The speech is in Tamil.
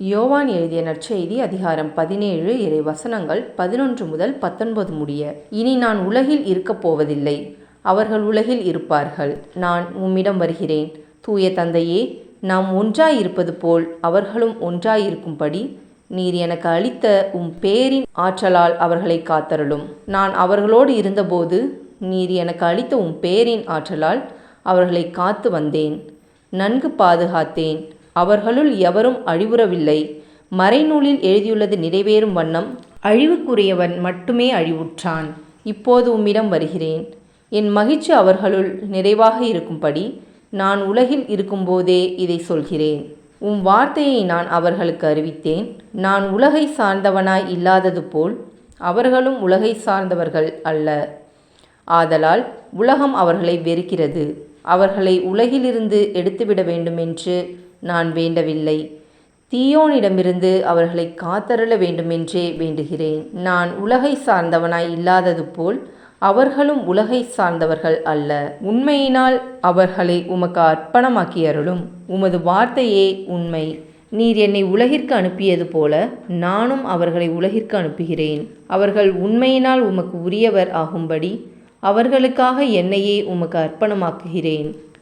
யோவான் எழுதிய நற்செய்தி அதிகாரம் பதினேழு இறை வசனங்கள் பதினொன்று முதல் பத்தொன்பது முடிய இனி நான் உலகில் இருக்கப் போவதில்லை. அவர்கள் உலகில் இருப்பார்கள். நான் உம்மிடம் வருகிறேன். தூய தந்தையே நாம் ஒன்றாய் இருப்பது போல் அவர்களும் ஒன்றாயிருக்கும்படி நீர் எனக்கு அளித்த உம் பேரின் ஆற்றலால் அவர்களை காத்தருளும். நான் அவர்களோடு இருந்தபோது நீர் எனக்கு அளித்த உம் பேரின் ஆற்றலால் அவர்களை காத்து வந்தேன். நன்கு பாதுகாத்தேன். அவர்களுள் எவரும் அழிவுறவில்லை. மறைநூலில் எழுதியுள்ளது நிறைவேறும் வண்ணம் அழிவுக்குரியவன் மட்டுமே அழிவுற்றான். இப்போது உம்மிடம் வருகிறேன். என் மகிழ்ச்சி அவர்களுள் நிறைவாக இருக்கும்படி நான் உலகில் இருக்கும்போதே இதை சொல்கிறேன். உம் வார்த்தையை நான் அவர்களுக்கு அறிவித்தேன். நான் உலகை சார்ந்தவனாய் இல்லாதது போல் அவர்களும் உலகை சார்ந்தவர்கள் அல்ல. ஆதலால் உலகம் அவர்களை வெறுக்கிறது. அவர்களை உலகிலிருந்து எடுத்துவிட வேண்டுமென்று நான் வேண்டவில்லை. தீயோனிடமிருந்து அவர்களை காத்தருள வேண்டுமென்றே வேண்டுகிறேன். நான் உலகை சார்ந்தவனாய் இல்லாதது போல் அவர்களும் உலகை சார்ந்தவர்கள் அல்ல. உண்மையினால் அவர்களை உமக்கு அர்ப்பணமாக்கி அருளும் உமது வார்த்தையே உண்மை. நீர் என்னை உலகிற்கு அனுப்பியது போல நானும் அவர்களை உலகிற்கு அனுப்புகிறேன். அவர்கள் உண்மையினால் உமக்கு உரியவர் ஆகும்படி அவர்களுக்காக என்னையே உமக்கு அர்ப்பணமாக்குகிறேன்.